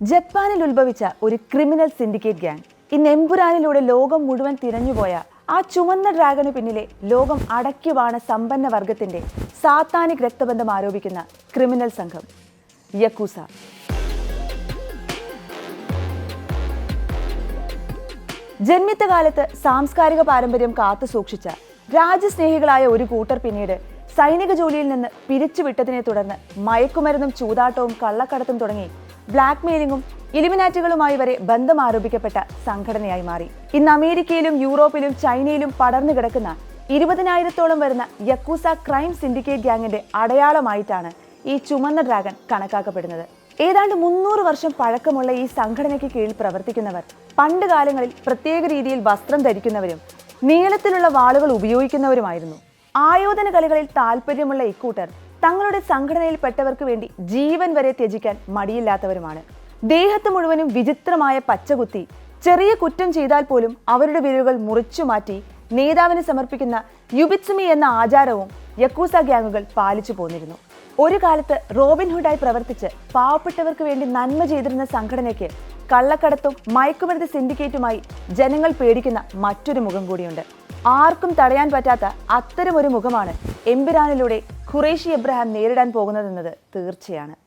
ജപ്പാനിൽ ഉത്ഭവിച്ച ഒരു ക്രിമിനൽ സിൻഡിക്കേറ്റ് ഗ്യാങ്. ഇന്ന് എമ്പുരാനിലൂടെ ലോകം മുഴുവൻ തിരഞ്ഞുപോയ ആ ചുവന്ന ഡ്രാഗന് പിന്നിലെ ലോകം അടക്കിവാണ സമ്പന്ന വർഗത്തിന്റെ സാത്താനിക് രക്തബന്ധം ആരോപിക്കുന്ന ക്രിമിനൽ സംഘം യക്കൂസ. ജന്മിത്ത കാലത്ത് സാംസ്കാരിക പാരമ്പര്യം കാത്തു സൂക്ഷിച്ച രാജ്യസ്നേഹികളായ ഒരു കൂട്ടർ പിന്നീട് സൈനിക ജോലിയിൽ നിന്ന് പിരിച്ചുവിട്ടതിനെ തുടർന്ന് മയക്കുമരുന്നും ചൂതാട്ടവും കള്ളക്കടത്തും തുടങ്ങി ബ്ലാക്ക് മെയിലിംഗും ഇലിമിനാറ്റുകളുമായി വരെ ബന്ധം ആരോപിക്കപ്പെട്ട സംഘടനയായി മാറി. ഇന്ന് അമേരിക്കയിലും യൂറോപ്പിലും ചൈനയിലും പടർന്നു കിടക്കുന്ന ഇരുപതിനായിരത്തോളം വരുന്ന യക്കൂസ ക്രൈം സിൻഡിക്കേറ്റ് ഗ്യാങ്ങിന്റെ അടയാളമായിട്ടാണ് ഈ ചുമന്ന ഡ്രാഗൺ കണക്കാക്കപ്പെടുന്നത്. ഏതാണ്ട് മുന്നൂറ് വർഷം പഴക്കമുള്ള ഈ സംഘടനയ്ക്ക് കീഴിൽ പ്രവർത്തിക്കുന്നവർ പണ്ട് കാലങ്ങളിൽ പ്രത്യേക രീതിയിൽ വസ്ത്രം ധരിക്കുന്നവരും നീളത്തിലുള്ള വാളുകൾ ഉപയോഗിക്കുന്നവരുമായിരുന്നു. ആയോധന കളികളിൽ താല്പര്യമുള്ള ഇക്കൂട്ടർ തങ്ങളുടെ സംഘടനയിൽപ്പെട്ടവർക്ക് വേണ്ടി ജീവൻ വരെ ത്യജിക്കാൻ മടിയില്ലാത്തവരുമാണ്. ദേഹത്ത് മുഴുവനും വിചിത്രമായ പച്ചകുത്തി ചെറിയ കുറ്റം ചെയ്താൽ പോലും അവരുടെ വിരലുകൾ മുറിച്ചു മാറ്റി നേതാവിന് സമർപ്പിക്കുന്ന യുബിത്സുമി എന്ന ആചാരവും യക്കൂസ ഗ്യാങ്ങുകൾ പാലിച്ചു പോന്നിരുന്നു. ഒരു കാലത്ത് റോബിൻഹുഡായി പ്രവർത്തിച്ച് പാവപ്പെട്ടവർക്ക് വേണ്ടി നന്മ ചെയ്തിരുന്ന സംഘടനയ്ക്ക് കള്ളക്കടത്തും മയക്കുമരുന്ന് സിൻഡിക്കേറ്റുമായി ജനങ്ങൾ പേടിക്കുന്ന മറ്റൊരു മുഖം കൂടിയുണ്ട്. ആർക്കും തടയാൻ പറ്റാത്ത അത്തരമൊരു മുഖമാണ് എംപിരാനിലൂടെ ഖുറേഷി എബ്രഹാം നേരിടാൻ പോകുന്നതെന്നത് തീർച്ചയാണ്.